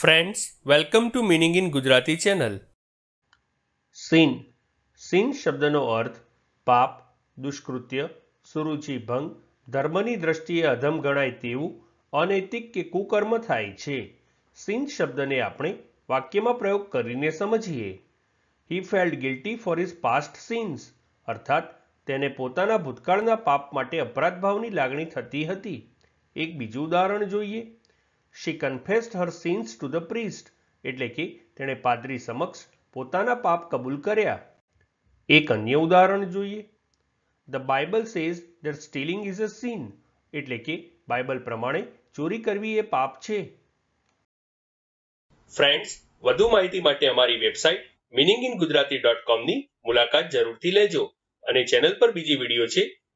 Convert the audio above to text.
Friends welcome to meaning in Gujarati channel sin sin શબ્દનો અર્થ પાપ, દુષ્કૃત્ય, સુરુચિ, ભંગ, ધર્મની દ્રષ્ટિએ અધમ ગણાય તેવું અનૈતિક કે કુકર્મ થાય છે. સિન શબ્દને આપણે વાક્યમાં પ્રયોગ કરીને સમજીએ. He felt guilty for his past sins અર્થાત, તેને પોતાના ભૂતકાળના પાપ માટે અપરાધ ભાવની લાગણી થતી હતી. એક બીજું ઉદાહરણ જોઈએ. She confessed her sins to the priest એટલે કે તેણે પાદરી સમક્ષ પોતાના પાપ કબૂલ કર્યા. એક અન્ય ઉદાહરણ જોઈએ. The Bible says that stealing is a sin એટલે કે બાઇબલ પ્રમાણે ચોરી કરવી એ પાપ છે. ફ્રેન્ડ્સ વધુ માહિતી માટે અમારી website meaning in Gujarati dot કોમની મુલાકાત જરૂરથી લેજો અને ચેનલ પર બીજી વીડિયો છે